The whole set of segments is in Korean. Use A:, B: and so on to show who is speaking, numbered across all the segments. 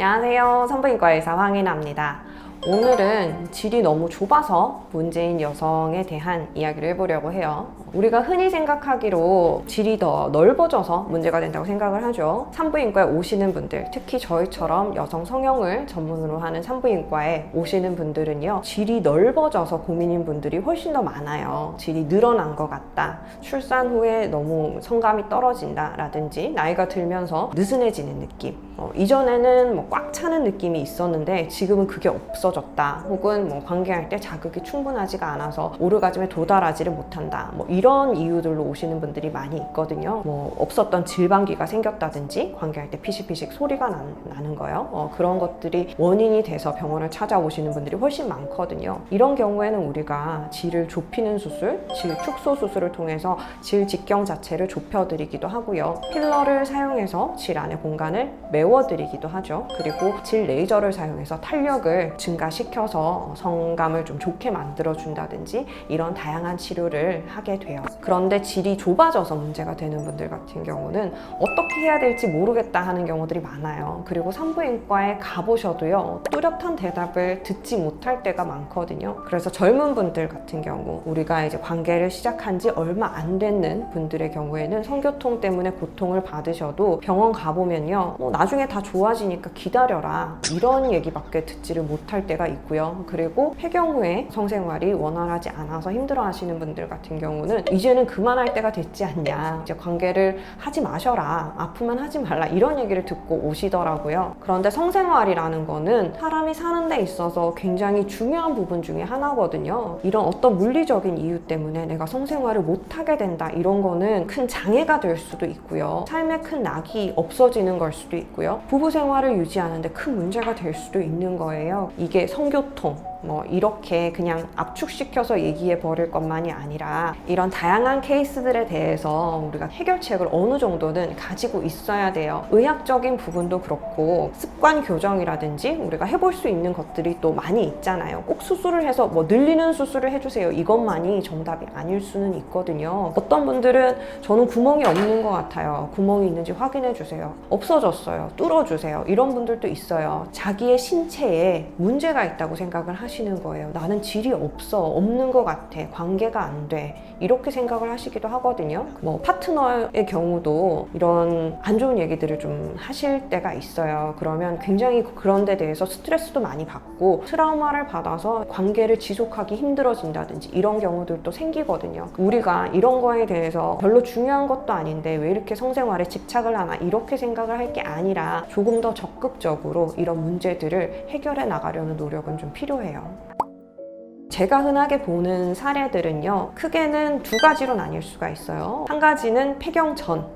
A: 안녕하세요. 산부인과 의사 황인아입니다. 오늘은 질이 너무 좁아서 문제인 여성에 대한 이야기를 해보려고 해요. 우리가 흔히 생각하기로 질이 더 넓어져서 문제가 된다고 생각을 하죠. 산부인과에 오시는 분들, 특히 저희처럼 여성 성형을 전문으로 하는 산부인과에 오시는 분들은요, 질이 넓어져서 고민인 분들이 훨씬 더 많아요. 질이 늘어난 것 같다. 출산 후에 너무 성감이 떨어진다 라든지 나이가 들면서 느슨해지는 느낌. 어, 이전에는 뭐 꽉 차는 느낌이 있었는데 지금은 그게 없어졌다. 혹은 뭐 관계할 때 자극이 충분하지가 않아서 오르가즘에 도달하지를 못한다. 뭐 이런 이유들로 오시는 분들이 많이 있거든요. 뭐 없었던 질방기가 생겼다든지 관계할 때 피식피식 소리가 나, 는 거예요. 어, 그런 것들이 원인이 돼서 병원을 찾아오시는 분들이 훨씬 많거든요. 이런 경우에는 우리가 질을 좁히는 수술, 질 축소 수술을 통해서 질 직경 자체를 좁혀드리기도 하고요. 필러를 사용해서 질 안의 공간을 메워드리기도 하죠. 그리고 질 레이저를 사용해서 탄력을 증가시켜서 성감을 좀 좋게 만들어준다든지 이런 다양한 치료를 하게 돼요. 그런데 질이 좁아져서 문제가 되는 분들 같은 경우는 어떻게 해야 될지 모르겠다 하는 경우들이 많아요. 그리고 산부인과에 가보셔도요, 뚜렷한 대답을 듣지 못할 때가 많거든요. 그래서 젊은 분들 같은 경우, 우리가 이제 관계를 시작한 지 얼마 안 됐는 분들의 경우에는 성교통 때문에 고통을 받으셔도 병원 가보면요, 뭐 나중에 다 좋아지니까 기다려라. 이런 얘기밖에 듣지를 못할 때가 있고요. 그리고 폐경 후에 성생활이 원활하지 않아서 힘들어 하시는 분들 같은 경우는 이제는 그만할 때가 됐지 않냐. 이제 관계를 하지 마셔라. 아프면 하지 말라. 이런 얘기를 듣고 오시더라고요. 그런데 성생활이라는 거는 사람이 사는 데 있어서 굉장히 중요한 부분 중에 하나거든요. 이런 어떤 물리적인 이유 때문에 내가 성생활을 못하게 된다. 이런 거는 큰 장애가 될 수도 있고요. 삶에 큰 낙이 없어지는 걸 수도 있고요. 부부 생활을 유지하는데 큰 문제가 될 수도 있는 거예요. 이게 성교통, 뭐 이렇게 그냥 압축시켜서 얘기해 버릴 것만이 아니라 이런 다양한 케이스들에 대해서 우리가 해결책을 어느 정도는 가지고 있어야 돼요. 의학적인 부분도 그렇고 습관 교정이라든지 우리가 해볼 수 있는 것들이 또 많이 있잖아요. 꼭 수술을 해서 뭐 늘리는 수술을 해주세요. 이것만이 정답이 아닐 수는 있거든요. 어떤 분들은 저는 구멍이 없는 것 같아요. 구멍이 있는지 확인해 주세요. 없어졌어요. 뚫어 주세요. 이런 분들도 있어요. 자기의 신체에 문제가 있다고 생각을 하시는 거예요. 나는 질이 없어. 없는 것 같아. 관계가 안 돼. 이렇게 생각을 하시기도 하거든요. 뭐 파트너의 경우도 이런 안 좋은 얘기들을 좀 하실 때가 있어요. 그러면 굉장히 그런 데 대해서 스트레스도 많이 받고 트라우마를 받아서 관계를 지속하기 힘들어진다든지 이런 경우들도 생기거든요. 우리가 이런 거에 대해서 별로 중요한 것도 아닌데 왜 이렇게 성생활에 집착을 하나 이렇게 생각을 할 게 아니라 조금 더 적극적으로 이런 문제들을 해결해 나가려는 노력은 좀 필요해요. 제가 흔하게 보는 사례들은요, 크게는 두 가지로 나뉠 수가 있어요. 한 가지는 폐경 전,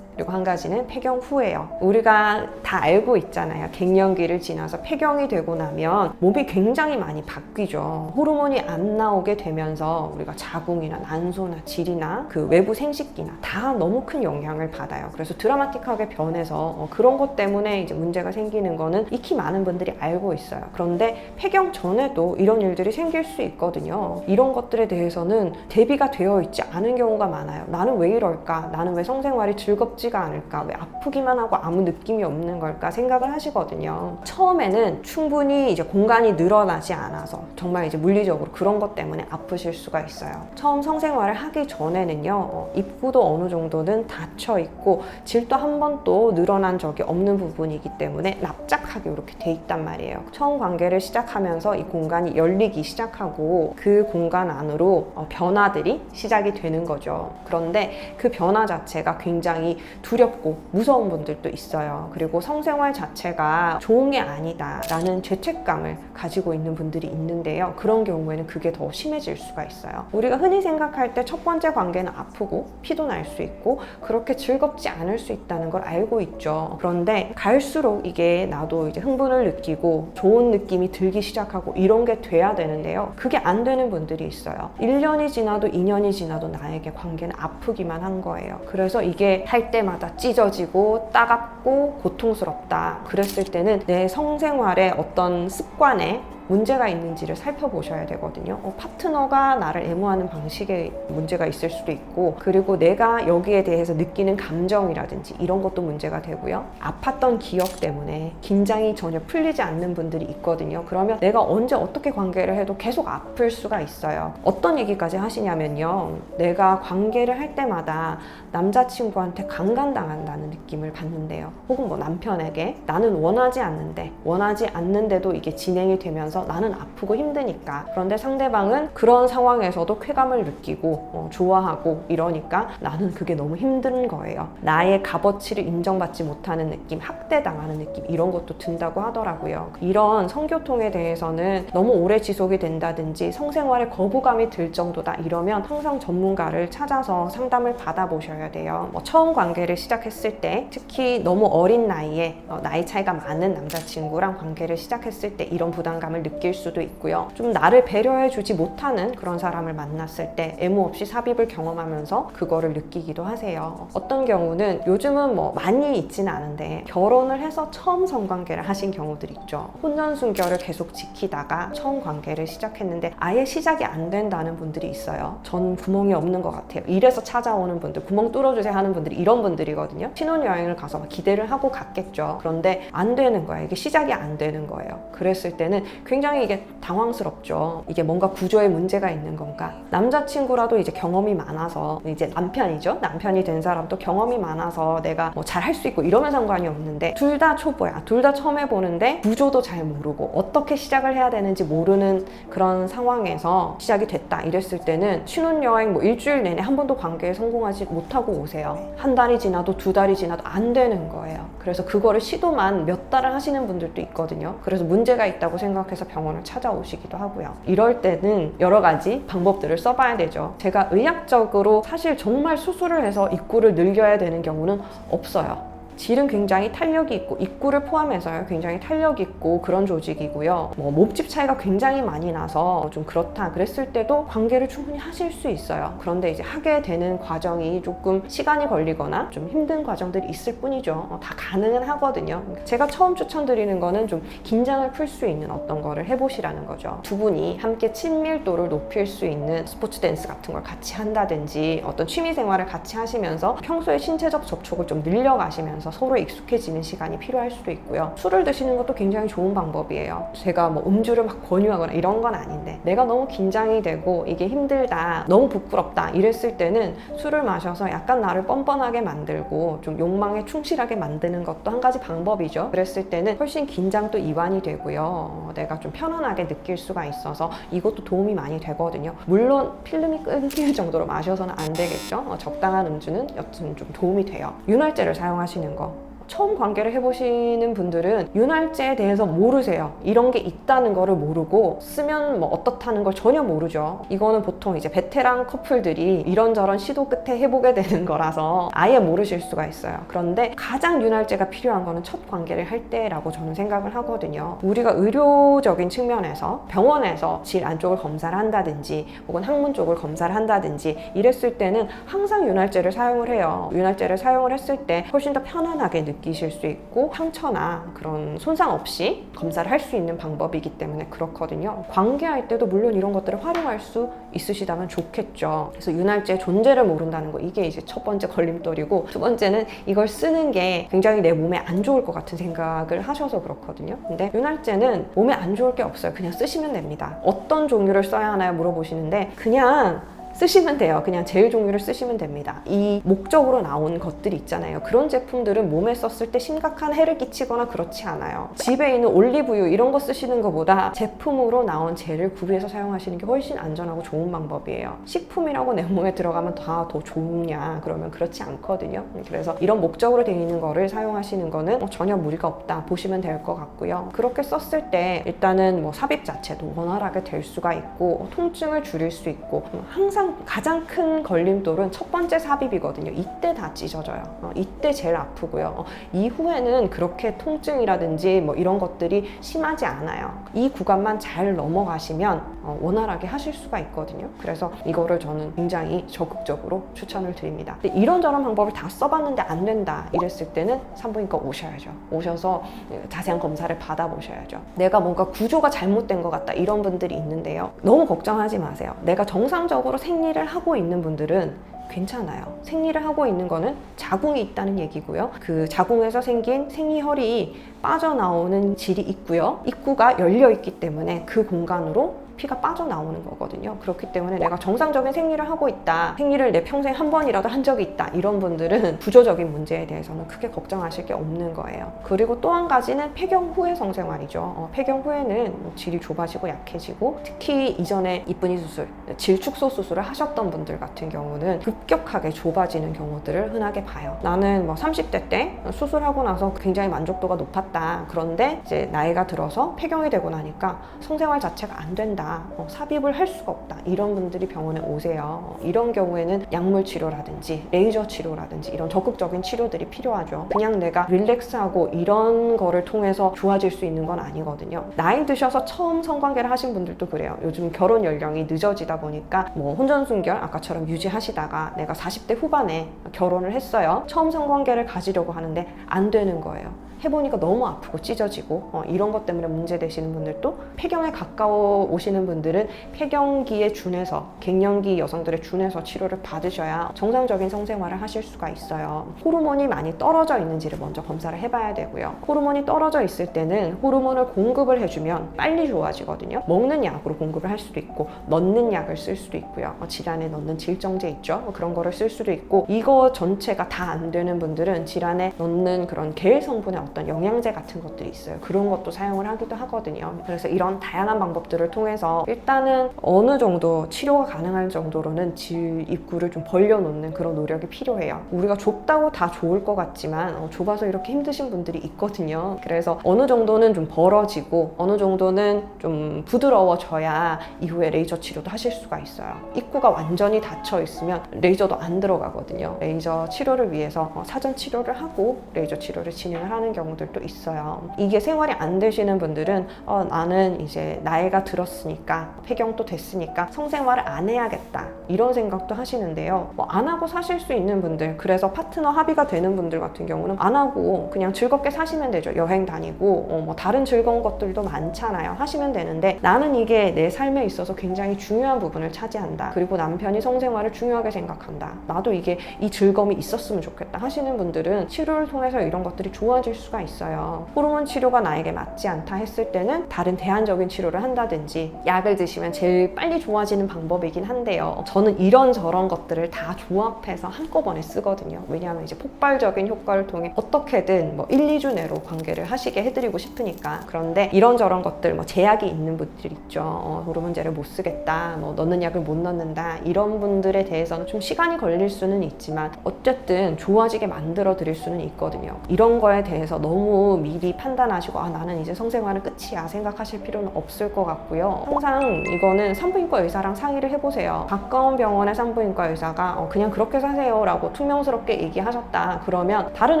A: 그리고 한 가지는 폐경 후예요. 우리가 다 알고 있잖아요. 갱년기를 지나서 폐경이 되고 나면 몸이 굉장히 많이 바뀌죠. 호르몬이 안 나오게 되면서 우리가 자궁이나 난소나 질이나 그 외부 생식기나 다 너무 큰 영향을 받아요. 그래서 드라마틱하게 변해서 어, 그런 것 때문에 이제 문제가 생기는 거는 익히 많은 분들이 알고 있어요. 그런데 폐경 전에도 이런 일들이 생길 수 있거든요. 이런 것들에 대해서는 대비가 되어 있지 않은 경우가 많아요. 나는 왜 이럴까? 나는 왜 성생활이 즐겁지 쉽지가 않을까? 왜 아프기만 하고 아무 느낌이 없는 걸까? 생각을 하시거든요. 처음에는 충분히 이제 공간이 늘어나지 않아서 정말 이제 물리적으로 그런 것 때문에 아프실 수가 있어요. 처음 성생활을 하기 전에는요, 어, 입구도 어느 정도는 닫혀 있고 질도 한 번도 늘어난 적이 없는 부분이기 때문에 납작하게 이렇게 돼 있단 말이에요. 처음 관계를 시작하면서 이 공간이 열리기 시작하고 그 공간 안으로 어, 변화들이 시작이 되는 거죠. 그런데 그 변화 자체가 굉장히 두렵고 무서운 분들도 있어요. 그리고 성생활 자체가 좋은 게 아니다라는 죄책감을 가지고 있는 분들이 있는데요. 그런 경우에는 그게 더 심해질 수가 있어요. 우리가 흔히 생각할 때 첫 번째 관계는 아프고 피도 날 수 있고 그렇게 즐겁지 않을 수 있다는 걸 알고 있죠. 그런데 갈수록 이게 나도 이제 흥분을 느끼고 좋은 느낌이 들기 시작하고 이런 게 돼야 되는데요. 그게 안 되는 분들이 있어요. 1년이 지나도 2년이 지나도 나에게 관계는 아프기만 한 거예요. 그래서 이게 할때 마다 찢어지고 따갑고 고통스럽다. 그랬을 때는 내 성생활의 어떤 습관에 문제가 있는지를 살펴보셔야 되거든요. 어, 파트너가 나를 애무하는 방식에 문제가 있을 수도 있고, 그리고 내가 여기에 대해서 느끼는 감정이라든지 이런 것도 문제가 되고요. 아팠던 기억 때문에 긴장이 전혀 풀리지 않는 분들이 있거든요. 그러면 내가 언제 어떻게 관계를 해도 계속 아플 수가 있어요. 어떤 얘기까지 하시냐면요. 내가 관계를 할 때마다 남자친구한테 강간당한다는 느낌을 받는데요. 혹은 뭐 남편에게 나는 원하지 않는데, 원하지 않는데도 이게 진행이 되면서 나는 아프고 힘드니까. 그런데 상대방은 그런 상황에서도 쾌감을 느끼고, 어, 좋아하고 이러니까 나는 그게 너무 힘든 거예요. 나의 값어치를 인정받지 못하는 느낌, 학대당하는 느낌, 이런 것도 든다고 하더라고요. 이런 성교통에 대해서는 너무 오래 지속이 된다든지 성생활에 거부감이 들 정도다 이러면 항상 전문가를 찾아서 상담을 받아보셔야 돼요. 뭐 처음 관계를 시작했을 때 특히 너무 어린 나이에 어, 나이 차이가 많은 남자친구랑 관계를 시작했을 때 이런 부담감을 느낄 수도 있고요. 좀 나를 배려해 주지 못하는 그런 사람을 만났을 때 애무 없이 삽입을 경험하면서 그거를 느끼기도 하세요. 어떤 경우는 요즘은 뭐 많이 있지는 않은데 결혼을 해서 처음 성관계를 하신 경우들 있죠. 혼전 순결을 계속 지키다가 처음 관계를 시작했는데 아예 시작이 안 된다는 분들이 있어요. 전 구멍이 없는 것 같아요. 이래서 찾아오는 분들, 구멍 뚫어주세요 하는 분들이 이런 분들이거든요. 신혼여행을 가서 막 기대를 하고 갔겠죠. 그런데 안 되는 거예요. 이게 시작이 안 되는 거예요. 그랬을 때는 굉장히 이게 당황스럽죠. 이게 뭔가 구조에 문제가 있는 건가. 남자친구라도 이제 경험이 많아서 이제 남편이죠. 남편이 된 사람도 경험이 많아서 내가 뭐 잘 할 수 있고 이러면 상관이 없는데 둘 다 초보야. 둘 다 처음 해보는데 구조도 잘 모르고 어떻게 시작을 해야 되는지 모르는 그런 상황에서 시작이 됐다 이랬을 때는 신혼여행 뭐 일주일 내내 한 번도 관계에 성공하지 못하고 오세요. 한 달이 지나도 두 달이 지나도 안 되는 거예요. 그래서 그거를 시도만 몇 달을 하시는 분들도 있거든요. 그래서 문제가 있다고 생각해서 병원을 찾아오시기도 하고요. 이럴 때는 여러 가지 방법들을 써봐야 되죠. 제가 의학적으로 사실 정말 수술을 해서 입구를 늘려야 되는 경우는 없어요. 질은 굉장히 탄력이 있고 입구를 포함해서요. 굉장히 탄력 있고 그런 조직이고요. 뭐 몸집 차이가 굉장히 많이 나서 좀 그렇다 그랬을 때도 관계를 충분히 하실 수 있어요. 그런데 이제 하게 되는 과정이 조금 시간이 걸리거나 좀 힘든 과정들이 있을 뿐이죠. 어, 다 가능은 하거든요. 제가 처음 추천드리는 거는 좀 긴장을 풀 수 있는 어떤 거를 해보시라는 거죠. 두 분이 함께 친밀도를 높일 수 있는 스포츠 댄스 같은 걸 같이 한다든지 어떤 취미 생활을 같이 하시면서 평소에 신체적 접촉을 좀 늘려가시면서 서로 익숙해지는 시간이 필요할 수도 있고요. 술을 드시는 것도 굉장히 좋은 방법이에요. 제가 뭐 음주를 막 권유하거나 이런 건 아닌데 내가 너무 긴장이 되고 이게 힘들다, 너무 부끄럽다 이랬을 때는 술을 마셔서 약간 나를 뻔뻔하게 만들고 좀 욕망에 충실하게 만드는 것도 한 가지 방법이죠. 그랬을 때는 훨씬 긴장도 이완이 되고요. 어, 내가 좀 편안하게 느낄 수가 있어서 이것도 도움이 많이 되거든요. 물론 필름이 끊길 정도로 마셔서는 안 되겠죠. 어, 적당한 음주는 여튼 좀 도움이 돼요. 윤활제를 사용하시는 거. 거. 처음 관계를 해보시는 분들은 윤활제에 대해서 모르세요. 이런 게 있다는 거를 모르고 쓰면 뭐 어떻다는 걸 전혀 모르죠. 이거는 보통 이제 베테랑 커플들이 이런저런 시도 끝에 해보게 되는 거라서 아예 모르실 수가 있어요. 그런데 가장 윤활제가 필요한 거는 첫 관계를 할 때라고 저는 생각을 하거든요. 우리가 의료적인 측면에서 병원에서 질 안쪽을 검사를 한다든지 혹은 항문 쪽을 검사를 한다든지 이랬을 때는 항상 윤활제를 사용을 해요. 윤활제를 사용을 했을 때 훨씬 더 편안하게 느끼 실 수 있고 상처나 그런 손상 없이 검사를 할 수 있는 방법이기 때문에 그렇거든요. 관계할 때도 물론 이런 것들을 활용할 수 있으시다면 좋겠죠. 그래서 윤활제의 존재를 모른다는 거 이게 이제 첫 번째 걸림돌이고 두 번째는 이걸 쓰는 게 굉장히 내 몸에 안 좋을 것 같은 생각을 하셔서 그렇거든요. 근데 윤활제는 몸에 안 좋을 게 없어요. 그냥 쓰시면 됩니다. 어떤 종류를 써야 하나요? 물어보시는데 그냥 쓰시면 돼요. 그냥 제일 종류를 쓰시면 됩니다. 이 목적으로 나온 것들이 있잖아요. 그런 제품들은 몸에 썼을 때 심각한 해를 끼치거나 그렇지 않아요. 집에 있는 올리브유 이런 거 쓰시는 것보다 제품으로 나온 젤을 구비해서 사용하시는 게 훨씬 안전하고 좋은 방법이에요. 식품이라고 내 몸에 들어가면 다 더 좋으냐? 그러면 그렇지 않거든요. 그래서 이런 목적으로 되어 있는 거를 사용하시는 거는 어, 전혀 무리가 없다 보시면 될 것 같고요. 그렇게 썼을 때 일단은 뭐 삽입 자체도 원활하게 될 수가 있고 통증을 줄일 수 있고 항상 가장 큰 걸림돌은 첫 번째 삽입이거든요. 이때 다 찢어져요. 어, 이때 제일 아프고요. 어, 이후에는 그렇게 통증이라든지 뭐 이런 것들이 심하지 않아요. 이 구간만 잘 넘어가시면 어, 원활하게 하실 수가 있거든요. 그래서 이거를 저는 굉장히 적극적으로 추천을 드립니다. 이런저런 방법을 다 써봤는데 안 된다 이랬을 때는 산부인과 오셔야죠. 오셔서 자세한 검사를 받아보셔야죠. 내가 뭔가 구조가 잘못된 것 같다 이런 분들이 있는데요. 너무 걱정하지 마세요. 내가 정상적으로 생 리를 하고 있는 분들은 괜찮아요. 생리를 하고 있는 거는 자궁이 있다는 얘기고요. 그 자궁에서 생긴 생리혈이 빠져나오는 질이 있고요. 입구가 열려 있기 때문에 그 공간으로 피가 빠져나오는 거거든요. 그렇기 때문에 내가 정상적인 생리를 하고 있다. 생리를 내 평생 한 번이라도 한 적이 있다. 이런 분들은 구조적인 문제에 대해서는 크게 걱정하실 게 없는 거예요. 그리고 또 한 가지는 폐경 후의 성생활이죠. 어, 폐경 후에는 뭐 질이 좁아지고 약해지고 특히 이전에 이쁜이 수술, 질축소 수술을 하셨던 분들 같은 경우는 급격하게 좁아지는 경우들을 흔하게 봐요. 나는 뭐 30대 때 수술하고 나서 굉장히 만족도가 높았다. 그런데 이제 나이가 들어서 폐경이 되고 나니까 성생활 자체가 안 된다. 어, 삽입을 할 수가 없다. 이런 분들이 병원에 오세요. 어, 이런 경우에는 약물 치료라든지 레이저 치료라든지 이런 적극적인 치료들이 필요하죠. 그냥 내가 릴렉스하고 이런 거를 통해서 좋아질 수 있는 건 아니거든요. 나이 드셔서 처음 성관계를 하신 분들도 그래요. 요즘 결혼 연령이 늦어지다 보니까 뭐 혼전순결 아까처럼 유지하시다가 내가 40대 후반에 결혼을 했어요. 처음 성관계를 가지려고 하는데 안 되는 거예요. 해보니까 너무 아프고 찢어지고 어, 이런 것 때문에 문제 되시는 분들도 폐경에 가까워 오시는 분들은 폐경기에 준해서 갱년기 여성들의 준해서 치료를 받으셔야 정상적인 성생활을 하실 수가 있어요. 호르몬이 많이 떨어져 있는지를 먼저 검사를 해봐야 되고요. 호르몬이 떨어져 있을 때는 호르몬을 공급을 해주면 빨리 좋아지거든요. 먹는 약으로 공급을 할 수도 있고 넣는 약을 쓸 수도 있고요. 어, 질환에 넣는 질정제 있죠. 뭐 그런 거를 쓸 수도 있고 이거 전체가 다 안 되는 분들은 질환에 넣는 그런 계일 성분의 어떤 영양제 같은 것들이 있어요. 그런 것도 사용을 하기도 하거든요. 그래서 이런 다양한 방법들을 통해서 일단은 어느 정도 치료가 가능한 정도로는 질 입구를 좀 벌려놓는 그런 노력이 필요해요. 우리가 좁다고 다 좋을 것 같지만 어, 좁아서 이렇게 힘드신 분들이 있거든요. 그래서 어느 정도는 좀 벌어지고 어느 정도는 좀 부드러워져야 이후에 레이저 치료도 하실 수가 있어요. 입구가 완전히 닫혀 있으면 레이저도 안 들어가거든요. 레이저 치료를 위해서 어, 사전 치료를 하고 레이저 치료를 진행을 하는 경우 들도 있어요. 이게 생활이 안 되시는 분들은 어, 나는 이제 나이가 들었으니까 폐경도 됐으니까 성생활을 안 해야겠다 이런 생각도 하시는데요. 뭐 안 하고 사실 수 있는 분들 그래서 파트너 합의가 되는 분들 같은 경우는 안 하고 그냥 즐겁게 사시면 되죠. 여행 다니고 어, 뭐 다른 즐거운 것들도 많잖아요. 하시면 되는데 나는 이게 내 삶에 있어서 굉장히 중요한 부분을 차지한다. 그리고 남편이 성생활을 중요하게 생각한다. 나도 이게 이 즐거움이 있었으면 좋겠다 하시는 분들은 치료를 통해서 이런 것들이 좋아질 수가 있어요. 호르몬 치료가 나에게 맞지 않다 했을 때는 다른 대안적인 치료를 한다든지 약을 드시면 제일 빨리 좋아지는 방법이긴 한데요. 저는 이런 저런 것들을 다 조합해서 한꺼번에 쓰거든요. 왜냐하면 이제 폭발적인 효과를 통해 어떻게든 뭐 1, 2주 내로 관계를 하시게 해드리고 싶으니까. 그런데 이런저런 것들 뭐 제약이 있는 분들 있죠. 어, 호르몬제를 못 쓰겠다, 뭐 넣는 약을 못 넣는다 이런 분들에 대해서는 좀 시간이 걸릴 수는 있지만 어쨌든 좋아지게 만들어 드릴 수는 있거든요. 이런 거에 대해서 너무 미리 판단하시고 아 나는 이제 성생활은 끝이야 생각하실 필요는 없을 것 같고요. 항상 이거는 산부인과 의사랑 상의를 해보세요. 가까운 병원의 산부인과 의사가 어, 그냥 그렇게 사세요라고 투명스럽게 얘기하셨다. 그러면 다른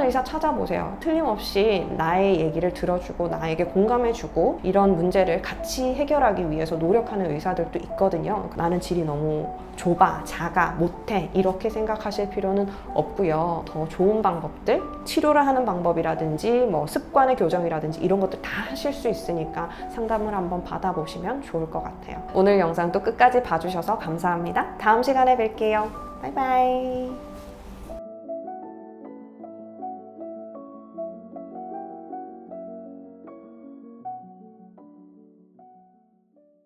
A: 의사 찾아보세요. 틀림없이 나의 얘기를 들어주고 나에게 공감해주고 이런 문제를 같이 해결하기 위해서 노력하는 의사들도 있거든요. 나는 질이 너무 좁아, 작아, 못해 이렇게 생각하실 필요는 없고요. 더 좋은 방법들, 치료를 하는 방법이라든지 뭐 습관의 교정이라든지 이런 것들 다 하실 수 있으니까 상담을 한번 받아보시면 좋을 것 같아요. 오늘 영상도 끝까지 봐주셔서 감사합니다. 다음 시간에 뵐게요. 바이바이.